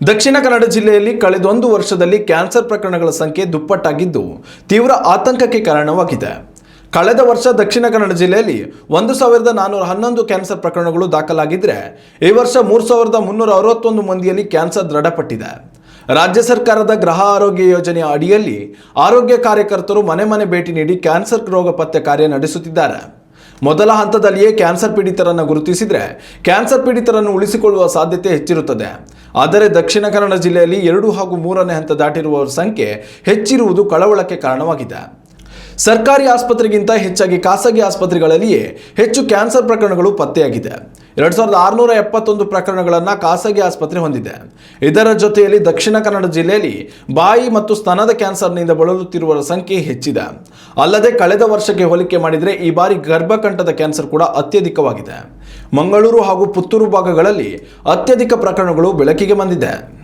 ದಕ್ಷಿಣ ಕನ್ನಡ ಜಿಲ್ಲೆಯಲ್ಲಿ ಕಳೆದೊಂದು ವರ್ಷದಲ್ಲಿ ಕ್ಯಾನ್ಸರ್ ಪ್ರಕರಣಗಳ ಸಂಖ್ಯೆ ದುಪ್ಪಟ್ಟಾಗಿದ್ದು ತೀವ್ರ ಆತಂಕಕ್ಕೆ ಕಾರಣವಾಗಿದೆ. ಕಳೆದ ವರ್ಷ ದಕ್ಷಿಣ ಕನ್ನಡ ಜಿಲ್ಲೆಯಲ್ಲಿ ಒಂದು ಸಾವಿರದ ನಾನ್ನೂರ ಹನ್ನೊಂದು ಕ್ಯಾನ್ಸರ್ ಪ್ರಕರಣಗಳು ದಾಖಲಾಗಿದ್ದರೆ ಈ ವರ್ಷ ಮೂರು ಸಾವಿರದ ಮುನ್ನೂರ ಅರವತ್ತೊಂದು ಮಂದಿಯಲ್ಲಿ ಕ್ಯಾನ್ಸರ್ ದೃಢಪಟ್ಟಿದೆ. ರಾಜ್ಯ ಸರ್ಕಾರದ ಗೃಹ ಆರೋಗ್ಯ ಯೋಜನೆಯ ಅಡಿಯಲ್ಲಿ ಆರೋಗ್ಯ ಕಾರ್ಯಕರ್ತರು ಮನೆ ಮನೆ ಭೇಟಿ ನೀಡಿ ಕ್ಯಾನ್ಸರ್ ರೋಗ ಪತ್ತೆ ಕಾರ್ಯ ನಡೆಸುತ್ತಿದ್ದಾರೆ. ಮೊದಲ ಹಂತದಲ್ಲಿಯೇ ಕ್ಯಾನ್ಸರ್ ಪೀಡಿತರನ್ನು ಗುರುತಿಸಿದರೆ ಕ್ಯಾನ್ಸರ್ ಪೀಡಿತರನ್ನು ಉಳಿಸಿಕೊಳ್ಳುವ ಸಾಧ್ಯತೆ ಹೆಚ್ಚಿರುತ್ತದೆ. ಆದರೆ ದಕ್ಷಿಣ ಕನ್ನಡ ಜಿಲ್ಲೆಯಲ್ಲಿ ಎರಡು ಹಾಗೂ ಮೂರನೇ ಹಂತ ದಾಟಿರುವವರ ಸಂಖ್ಯೆ ಹೆಚ್ಚಿರುವುದು ಕಳವಳಕ್ಕೆ ಕಾರಣವಾಗಿದೆ. ಸರ್ಕಾರಿ ಆಸ್ಪತ್ರೆಗಿಂತ ಹೆಚ್ಚಾಗಿ ಖಾಸಗಿ ಆಸ್ಪತ್ರೆಗಳಲ್ಲಿಯೇ ಹೆಚ್ಚು ಕ್ಯಾನ್ಸರ್ ಪ್ರಕರಣಗಳು ಪತ್ತೆಯಾಗಿದೆ. ಎರಡು ಸಾವಿರದ ಆರುನೂರ ಎಪ್ಪತ್ತೊಂದು ಪ್ರಕರಣಗಳನ್ನು ಖಾಸಗಿ ಆಸ್ಪತ್ರೆ ಹೊಂದಿದೆ. ಇದರ ಜೊತೆಯಲ್ಲಿ ದಕ್ಷಿಣ ಕನ್ನಡ ಜಿಲ್ಲೆಯಲ್ಲಿ ಬಾಯಿ ಮತ್ತು ಸ್ತನದ ಕ್ಯಾನ್ಸರ್ನಿಂದ ಬಳಲುತ್ತಿರುವವರ ಸಂಖ್ಯೆ ಹೆಚ್ಚಿದೆ. ಅಲ್ಲದೆ ಕಳೆದ ವರ್ಷಕ್ಕೆ ಹೋಲಿಕೆ ಮಾಡಿದರೆ ಈ ಬಾರಿ ಗರ್ಭಕಂಠದ ಕ್ಯಾನ್ಸರ್ ಕೂಡ ಅತ್ಯಧಿಕವಾಗಿದೆ. ಮಂಗಳೂರು ಹಾಗೂ ಪುತ್ತೂರು ಭಾಗಗಳಲ್ಲಿ ಅತ್ಯಧಿಕ ಪ್ರಕರಣಗಳು ಬೆಳಕಿಗೆ ಬಂದಿದೆ.